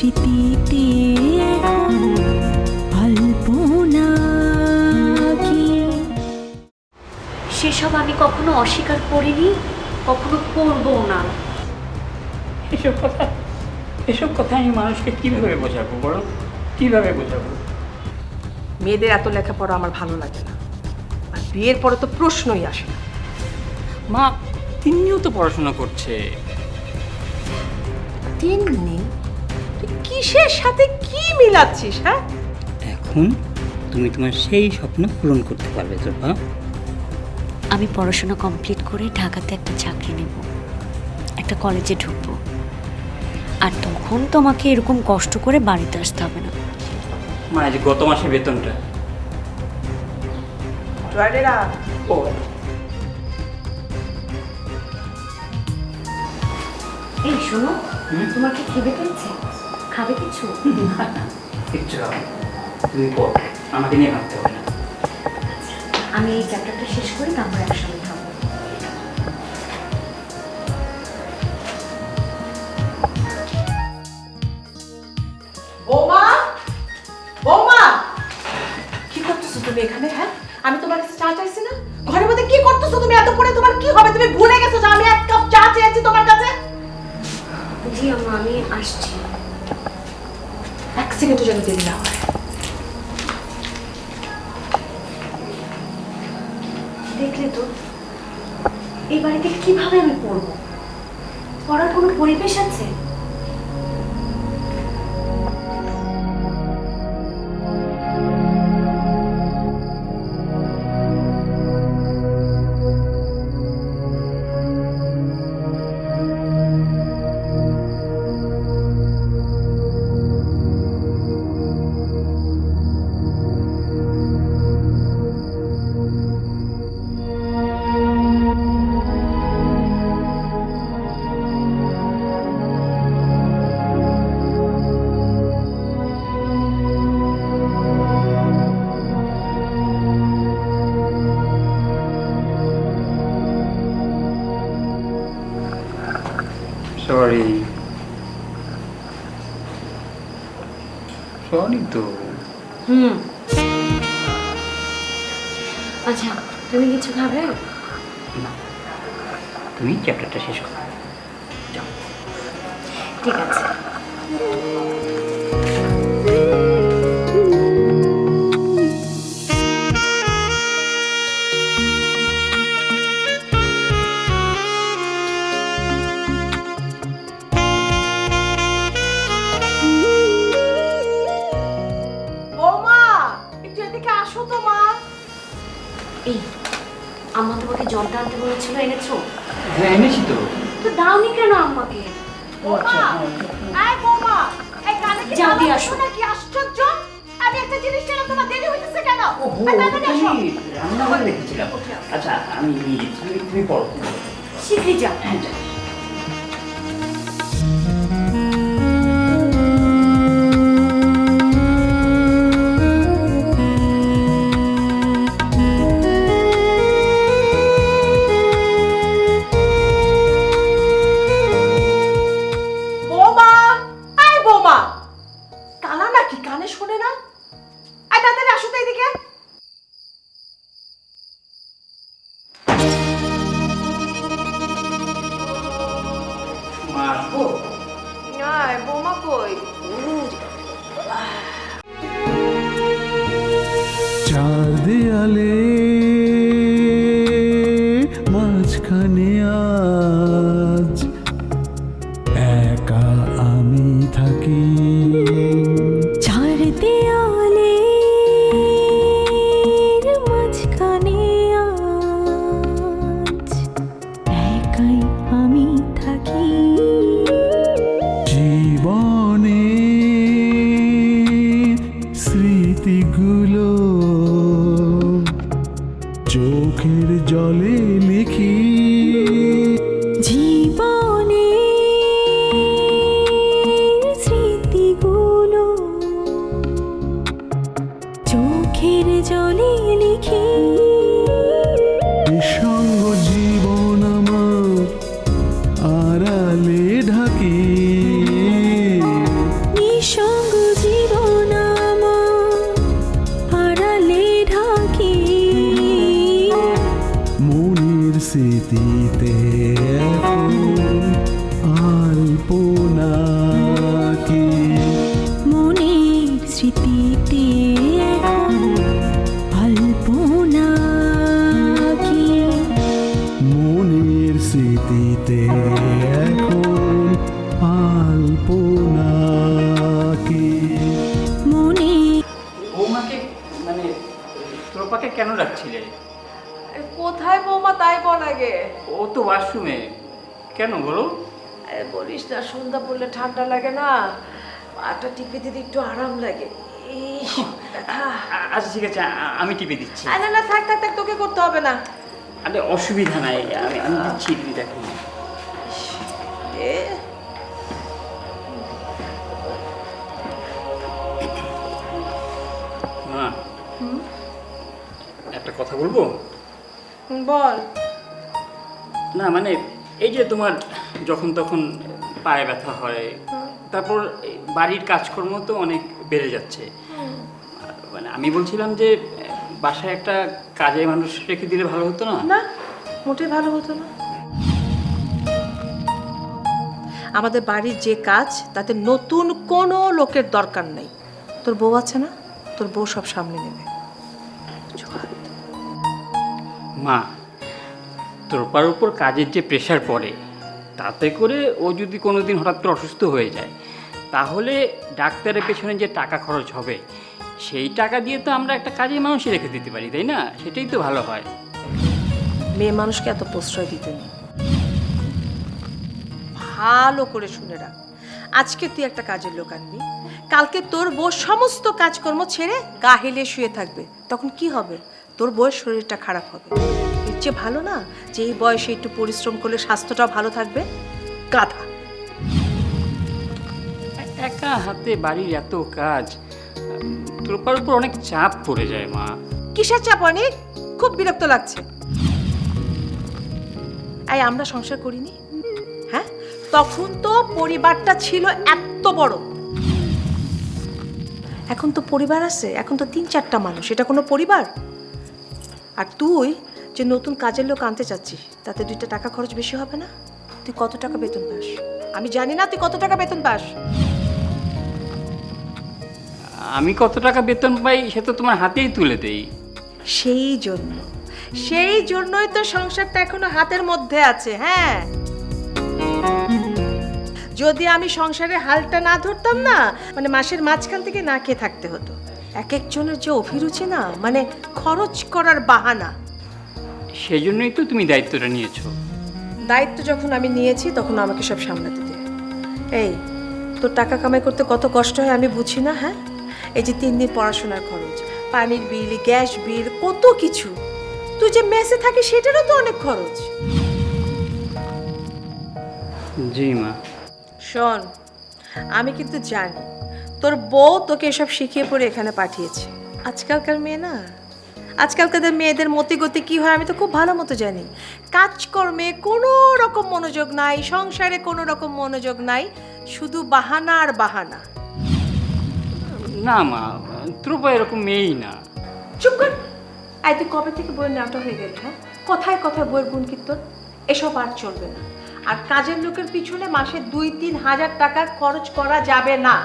স্মৃতিতে সেসব আমি কখনো অস্বীকার করিনি কখনো করব না। এসব কথা এসব কথা আমি মানুষকে কীভাবে বোঝাবো বড় কীভাবে বোঝাবো? মেয়েদের এত লেখাপড়া আমার ভালো লাগে না। আর বিয়ের পরে তো প্রশ্নই আসে না। মা তিনিও তো পড়াশোনা করছে। তিন্নি? কিসের সাথে কি মিলাচ্ছিস হ্যাঁ? এখন তুমি তোমার সেই স্বপ্ন পূরণ করতে পারবে তোর মা আমি পড়াশোনা কমপ্লিট করে ঢাকাতে একটা চাকরি নেব। একটা কলেজে ঢুকবো। আর তখন তোমাকে এরকম কষ্ট করে বাড়িতে আসতে হবে না। মা আজ গত মাসে বেতনটা। ও। এই শোনো তোমার কি খিদে পেয়েছে? খাবে কিছু? কিচ্ছু হবে তুমি পড় আমাকে নিয়ে ভাবতে হবে না। আমি এই চ্যাপ্টারটা শেষ করি তারপর একসঙ্গে খাব। বৌমা! বৌমা! কি করতেছো তুমি এখানে হ্যাঁ? আমি তোমার কাছে চা চাইছি না? ঘরের মধ্যে কি করতেছো তুমি? এত পরে তোমার কি হবে? তুমি ভুলে গেছো যে আমি এক কাপ চা চেয়েছি তোমার কাছে? জি আম্মা আমি আসছি। এক সেকেন্ডও যেন দেরি না হয়। দেখলে তো, এই বাড়িতে কীভাবে আমি পড়ব? পড়ার কোনো পরিবেশ আছে? সরি তো। হুম। আচ্ছা তুমি কিছু খাবে? তুমি চ্যাপ্টারটা শেষ করো। চোখের জলে লিখি। ডাকছিলে? কোথায় বৌমা তাই বল আগে? ও তো ওয়াশরুমে। কেন বলো? বলিস না সন্ধ্যা পড়লে ঠান্ডা লাগে না। পাটা টিপে দিতে একটু আরাম লাগে। আচ্ছা ঠিক আছে আমি টিপে দিচ্ছি। আরে না থাক থাক থাক তোকে করতে হবে না। আরে অসুবিধা নাই আমি আমি দিচ্ছি দেখো। এ কথা বলব? বল। না মানে এই যে তোমার যখন তখন পায়ে ব্যথা হয় তারপর বাড়ির কাজকর্ম তো অনেক বেড়ে যাচ্ছে। মানে আমি বলছিলাম যে বাসায় একটা কাজে মানুষ রেখে দিলে ভালো হতো না? না মোটে ভালো হতো না। আমাদের বাড়ির যে কাজ তাতে নতুন কোনো লোকের দরকার নেই। তোর বউ আছে না? তোর বউ সব সামনে নেবে। মা, তোরপার উপর কাজের যে প্রেশার পড়ে, তাতে করে ও যদি কোনো দিন হঠাৎ করে অসুস্থ হয়ে যায়, তাহলে ডাক্তারের পেছনে যে টাকা খরচ হবে, সেই টাকা দিয়ে তো আমরা একটা কাজের মানুষই রেখে দিতে পারি, তাই না? সেটাই তো ভালো হয়। মেয়ে মানুষকে এত প্রশ্রয় দিতে নেই। ভালো করে শুনে রাখ। আজকে তুই একটা কাজের লোক আনবি। কালকে তোর বউ সমস্ত কাজকর্ম ছেড়ে গা হেলে শুয়ে থাকবে। তখন কি হবে? তোর বয়স শরীরটা খারাপ হবে। এর চেয়ে ভালো না যে এই বয়সে একটু পরিশ্রম করলে স্বাস্থ্যটা ভালো থাকবে? গাধা। একা হাতে বাড়ির এত কাজ তোরপার উপর অনেক চাপ পড়ে যায় মা। কিসের চাপ অনেক? খুব বিরক্ত লাগছে। এই আমরা সংসার করিনি। হ্যাঁ? তখন তো পরিবারটা ছিল এত বড়। এখন তো পরিবার আছে এখন তো তিন চারটা মানুষ। এটা কোনো পরিবার? আর তুই যে নতুন কাজের লোক আনতে চাচ্ছিস তাতে দুইটা টাকা খরচ বেশি হবে না? তুই কত টাকা বেতন পাস? আমি জানি না তুই কত টাকা বেতন পাস। আমি কত টাকা বেতন পাই সে তো তোমার হাতেই তুলে দেই। সেই জন্য সেই জন্যই তো সংসারটা এখনও হাতের মধ্যে আছে হ্যাঁ? যদি আমি সংসারে হালটা না ধরতাম না মানে মাসের মাঝখান থেকে না খেয়ে থাকতে হতো। এক একজনের যে অভিরুচি না মানে খরচ করার বাহানা। সেই জন্যই তো তুমি দায়িত্বটা নিয়েছো। দায়িত্ব যখন আমি নিয়েছি তখন আমাকে সব সামলাতে দে। এই তোর টাকা কামাই করতে কত কষ্ট হয় আমি বুঝি না হ্যাঁ? এই যে তিন দিন পড়াশোনার খরচ পানির বিল গ্যাস বিল কত কিছু। তুই যে মেসে থাকিস সেটারও তো অনেক খরচ। জি মা। শোন আমি কিন্তু জানি তোর বউ তোকে এসব শিখিয়ে পড়ে এখানে পাঠিয়েছে। আজকালকার মেয়ে না? আজকালকার মেয়েদের মতি গতি কি হয় আমি তো খুব ভালো মতো জানি। কাজকর্মে কোনো রকম মনোযোগ নাই সংসারে কোনো রকম মনোযোগ নাই শুধু বাহানা আর বাহানা। না মা ত্রুপা এরকম মেয়েই না। চুপ কর। আই তুই কবে থেকে বইয়ের নামটা হয়ে গেল হ্যাঁ? কথায় কথায় বইয়ের গুণ কীর্তন এসব আর চলবে না। আর কাজের লোকের পিছনে মাসে দুই তিন হাজার টাকা খরচ করা যাবে না।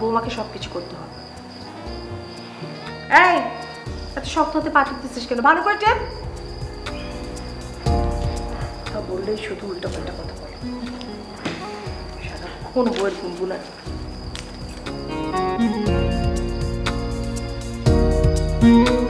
বৌমাকে সব কিছু করতে হবে। এই, এত শক্ত হতে পাঠিয়ে কেন? ভালো করে টেন তা বললেই শুধু উল্টো পাল্টা কথা বলে। সারাক্ষণ বইয়ের গুনগুন আছে thank you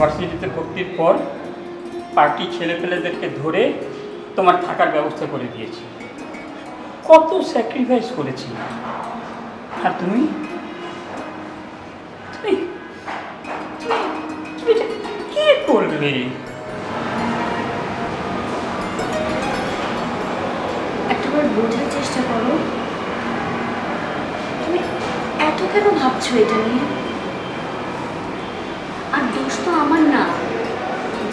ভার্সিটিতে ভর্তির পর পার্টি ছেলেপেলেদেরকে ধরে তোমার থাকার ব্যবস্থা করে দিয়েছি। কত স্যাক্রিফাইস করেছি। আর তুমি? কি করবে একটাবার বোঝার চেষ্টা করো। তুমি এত কেন ভাবছ এটা নিয়ে আর দোষ তো আমার না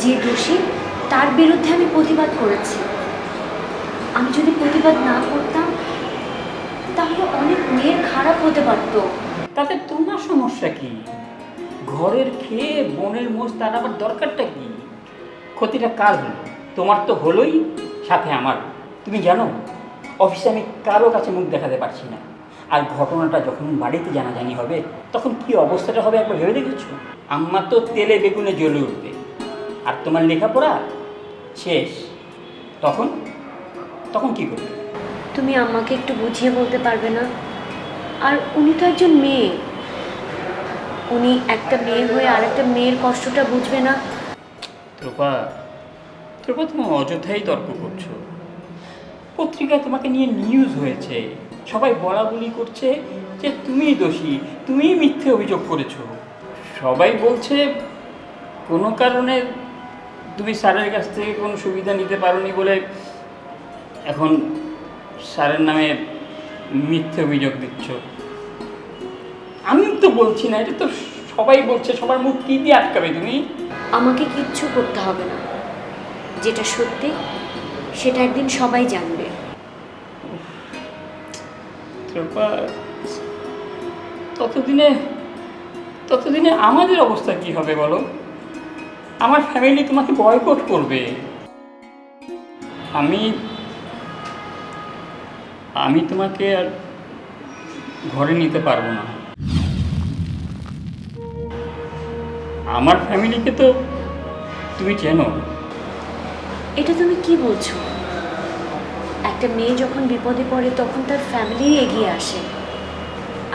যে দোষী তার বিরুদ্ধে আমি প্রতিবাদ করেছি। আমি যদি প্রতিবাদ না করতাম, তাহলে অনেক মেয়ের খারাপ হতে পারতো। তাতে তোমার সমস্যা কি? ঘরের খেয়ে বনের মোষ তার আবার দরকারটা কি? ক্ষতিটা কার হলো? তোমার তো হলোই সাথে আমার। তুমি জানো, অফিসে আমি কারও কাছে মুখ দেখাতে পারছি না। আর ঘটনাটা যখন বাড়িতে জানাজানি হবে, তখন কি অবস্থাটা হবে একবার ভেবে দেখেছ? আম্মা তো তেলে বেগুনে জ্বলে উঠবে। আর তোমার লেখাপড়া শেষ তখন তখন কি করবে? তুমি আমাকে একটু বুঝিয়ে বলতে পারবে না? আর উনি তো একজন মেয়ে। উনি একটা মেয়ে হয়ে আর একটা মেয়ের কষ্টটা বুঝবে না। ত্রোপা ত্রোপা তুমি অযথাই তর্ক করছ। পত্রিকায় তোমাকে নিয়ে নিউজ হয়েছে। সবাই বলা বলি করছে যে তুমিই দোষী তুমিই মিথ্যে অভিযোগ করেছ। সবাই বলছে কোনো কারণে তুমি স্যারের কাছ থেকে কোনো সুবিধা নিতে পারোনি বলে এখন স্যারের নামে মিথ্যে অভিযোগ দিচ্ছ? আমি তো বলছি না এটা তো সবাই বলছে সবার মুখ কী দিয়ে আটকাবে তুমি? আমাকে কিচ্ছু করতে হবে না। যেটা সত্যি সেটা একদিন সবাই জানবে। ততদিনে ততদিনে আমাদের অবস্থা কি হবে বলো? আমার ফ্যামিলি তোমাকে বয়কট করবে। আমি আমি তোমাকে আর ঘরে নিতে পারব না। আমার ফ্যামিলিকে তো তুমি চেনো। এটা তুমি কি বলছো? একটা মেয়ে যখন বিপদে পড়ে তখন তার ফ্যামিলি এগিয়ে আসে।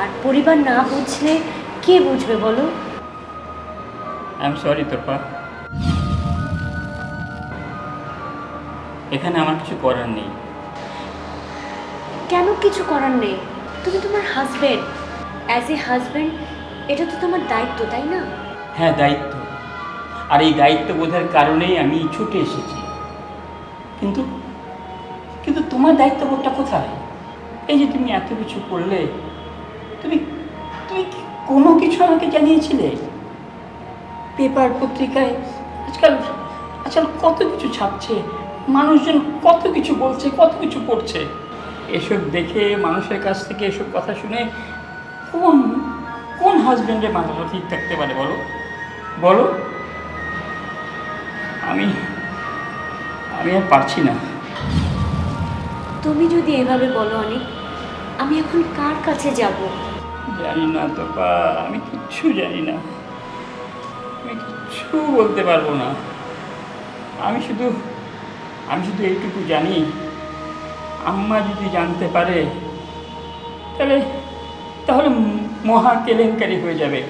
আর পরিবার না বুঝলে কে বুঝবে বলো? আই এম সরি তোরপা। এখানে আমার কিছু করার নেই। কেন কিছু করার নেই? তুমি তোমার হাজবেন্ড অ্যাজ এ হাজবেন্ড এটা তো তোমার দায়িত্ব তাই না? হ্যাঁ দায়িত্ব। আর এই দায়িত্ব বোধের কারণেই আমি ছুটে এসেছি। কিন্তু কিন্তু তোমার দায়িত্ববোধটা কোথায়? এই যে তুমি এত কিছু করলে তুমি তুমি কি কোনো কিছু আমাকে জানিয়েছিলে? পেপার পত্রিকায় আজকাল আজকাল কত কিছু ছাপছে মানুষজন কত কিছু বলছে কত কিছু পড়ছে এসব দেখে মানুষের কাছ থেকে এসব কথা শুনে কোন কোন হাজব্যান্ডে মাথাটা ঠিক থাকতে পারে বলো? বলো? আমি আমি আর পারছি না। তুমি যদি এভাবে বলো অনেক আমি এখন কার কাছে যাব? জানি না তো বা আমি কিচ্ছু জানি না। আমি কিচ্ছু বলতে পারব না। আমি শুধু আমি শুধু এইটুকু জানি আম্মা যদি জানতে পারে তাহলে তাহলে মহা কেলেঙ্কারি হয়ে যাবে।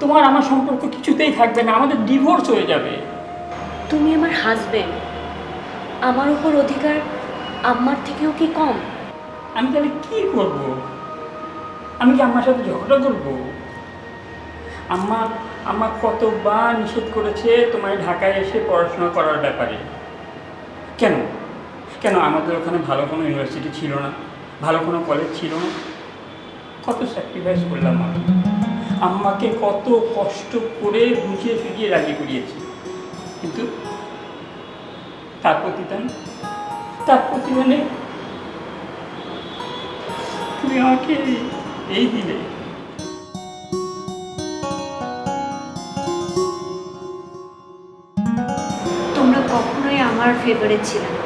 তোমার আমার সম্পর্ক কিছুতেই থাকবে না আমাদের ডিভোর্স হয়ে যাবে। তুমি আমার হাজবেন্ড আমার উপর অধিকার আম্মার থেকেও কি কম? আমি তাহলে কি করব? আমি কি আম্মার সাথে ঝগড়া করব? আম্মা আম্মা কতবার নিষেধ করেছে তোমার ঢাকায় এসে পড়াশোনা করার ব্যাপারে? কেন? কেন আমাদের ওখানে ভালো কোনো ইউনিভার্সিটি ছিল না? ভালো কোনো কলেজ ছিল না? কত স্যাক্রিফাইস করলাম আমি। আম্মাকে কত কষ্ট করে বুঝিয়ে সুঝিয়ে রাজি করিয়েছি। কিন্তু তার প্রতিদান, তার প্রতিদানে তুমি আমাকে এই দিলে। আমার ফেভারিট ছিলে না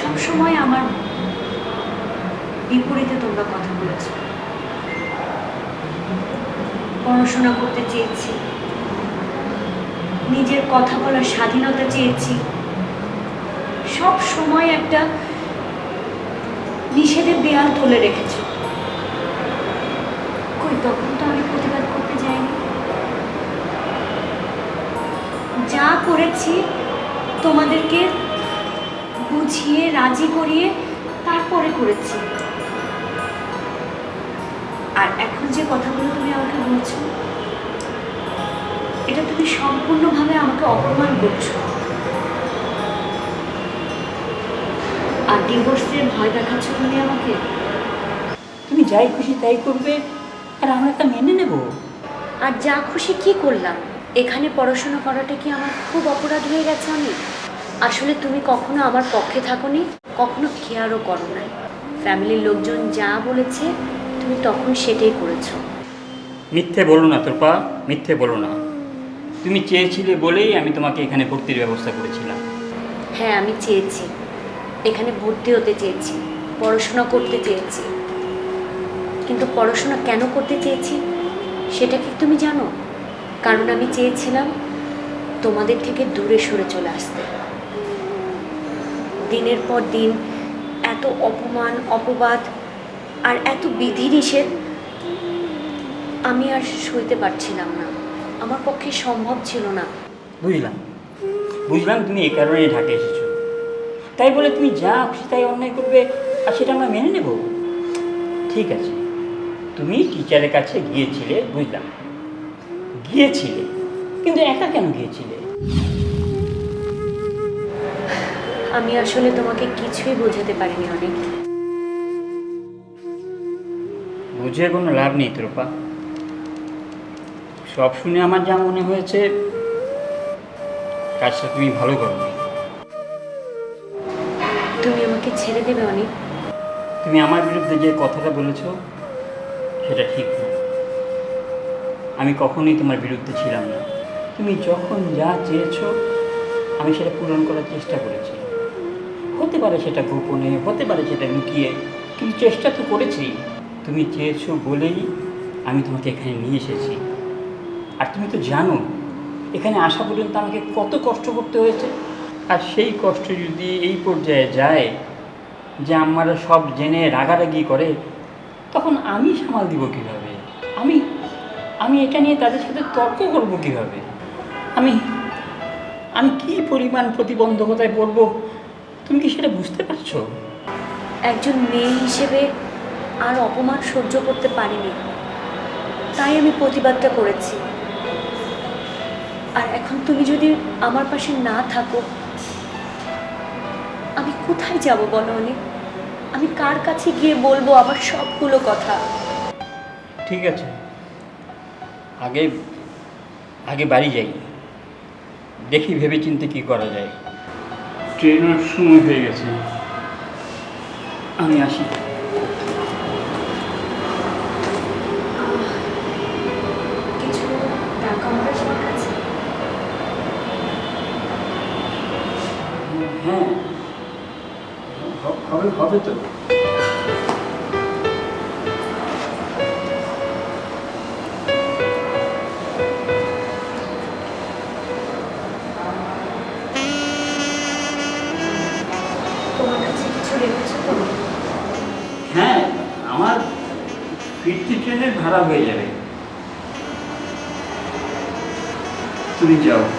সবসময় আমার বিপরীতে তোমরা কথা বলেছ। পড়াশোনা করতে চেয়েছি। নিজের কথা বলার স্বাধীনতা চেয়েছি। সব সময় একটা নিষেধের দেয়াল তুলে রেখেছ। কই, তখন তো আমি প্রতিবাদ করতে যাইনি। যা করেছি তোমাদেরকে বুঝিয়ে রাজি করিয়ে তারপরে করেছি। আর এখন যে কথাগুলো তুমি আমাকে বলছো এটা তুমি সম্পূর্ণভাবে আমাকে অপমান করছ। আর ডিভোর্সের ভয় দেখাচ্ছ তুমি আমাকে? তুমি যাই খুশি তাই করবে আর আমরা তা মেনে নেব। আর যা খুশি কি করলাম? এখানে পড়াশোনা করাটা কি আমার খুব অপরাধ হয়ে গেছে আমি আসলে তুমি কখনো আমার পক্ষে থাকোনি কখনো কেয়ারও করো নাই। ফ্যামিলির লোকজন যা বলেছে তুমি তখন সেটাই করেছ। মিথ্যে বলো না তোর পা মিথ্যে বলো না। তুমি চেয়েছিলে বলেই আমি তোমাকে এখানে ভর্তির ব্যবস্থা করেছিলাম। হ্যাঁ আমি চেয়েছি। এখানে ভর্তি হতে চেয়েছি পড়াশোনা করতে চেয়েছি। কিন্তু পড়াশোনা কেন করতে চেয়েছি সেটা কি তুমি জানো? কারণ আমি চেয়েছিলাম তোমাদের থেকে দূরে সরে চলে আসতে। দিনের পর দিন এত অপমান, অপবাদ আর এত বিধি নিষেধ আমি আর সইতে পারছিলাম না। আমার পক্ষে সম্ভব ছিল না। বুঝলাম। বুঝলাম তুমি এ কারণেই ঢাকে এসেছ। তাই বলে তুমি যা খুশি তাই অন্যায় করবে, আর সেটা আমরা মেনে নেব। ঠিক আছে। তুমি টিচারের কাছে গিয়েছিলে, বুঝলাম। গিয়েছিলে? কিন্তু একা কেন গিয়েছিলে? আমি আসলে তোমাকে কিছুই বোঝাতে পারিনি অনেক। বুঝে কোনো লাভ নেই তোরপা। সব শুনে আমার যা মনে হয়েছে কাজটা তুমি ভালো করো তুমি আমাকে ছেড়ে দেবে অনেক। তুমি আমার বিরুদ্ধে যে কথাটা বলেছ সেটা ঠিক আমি কখনোই তোমার বিরুদ্ধে ছিলাম না। তুমি যখন যা চেয়েছো, আমি সেটা পূরণ করার চেষ্টা করেছি। হতে পারে সেটা গোপনে, হতে পারে সেটা লুকিয়ে, কিন্তু চেষ্টা তো করেছি। তুমি চেয়েছো বলেই আমি তোমাকে এখানে নিয়ে এসেছি। আর তুমি তো জানো, এখানে আসা পর্যন্ত আমাকে কত কষ্ট করতে হয়েছে। আর সেই কষ্ট যদি এই পর্যায়ে যায় যে আমারা সব জেনে রাগারাগি করে, তখন আমি সামাল দিব কীভাবে? আমি এটা নিয়ে তাদের সাথে তর্ক করব কীভাবে? আমি আমি কি পরিমাণ প্রতিবন্ধকতায় পড়ব? তুমি কি সেটা বুঝতে পারছ? একজন মেয়ে হিসেবে আর অপমান সহ্য করতে পারিনি। তাই আমি প্রতিবাদটা করেছি। আর এখন তুমি যদি আমার পাশে না থাকো আমি কোথায় যাব বলো অনেক? আমি কার কাছে গিয়ে বলব আমার সবগুলো কথা? ঠিক আছে। আগে আগে বাড়ি যাই। দেখি ভেবে চিন্তে কী করা যায়। ট্রেনের সময় হয়ে গেছে। আমি আসি। হ্যাঁ। হবে হবে তো। তুমি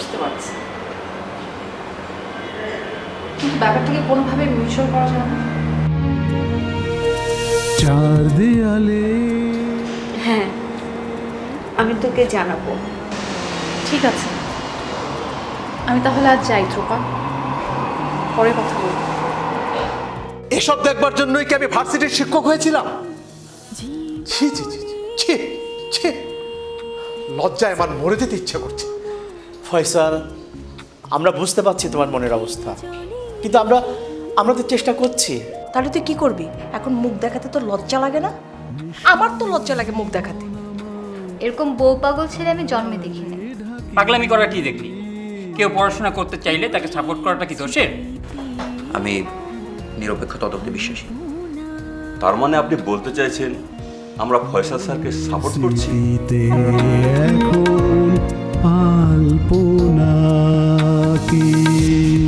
বুঝতে পারছি। কিন্তু ব্যাপারটাকে কোনোভাবে মিউচুয়াল করা যায় না? চার দেয়ালে। হ্যাঁ আমি তোকে জানাব। ঠিক আছে। আমি তাহলে আজ যাই ধ্রুপা। পরে কথা বলব। এসব দেখবার জন্যই কি আমি ভার্সিটির শিক্ষক হয়েছিলাম? ছি ছি ছি ছি, ছি ছি। লজ্জায় আমার মরে যেতে ইচ্ছে করছে। ফয়সাল আমরা বুঝতে পারছি তোমার মনের অবস্থা। কিন্তু আমরা আমরা তো চেষ্টা করছি। তাহলে তুই কি করবি? এখন মুখ দেখাতে তোর লজ্জা লাগে না? আমার তো লজ্জা লাগে মুখ দেখাতে। এরকম বউ পাগল ছেলে আমি জন্মে দেখিনি। পাগলামি করা কি দেখলি কেউ পড়াশোনা করতে চাইলে তাকে সাপোর্ট করাটা কি দোষের? আমি নিরপেক্ষ তদন্তে বিশ্বাসী। তার মানে আপনি বলতে চাইছেন আমরা ফয়সাল স্যারকে সাপোর্ট করছি? স্মৃতিতে এখন আলপনা কি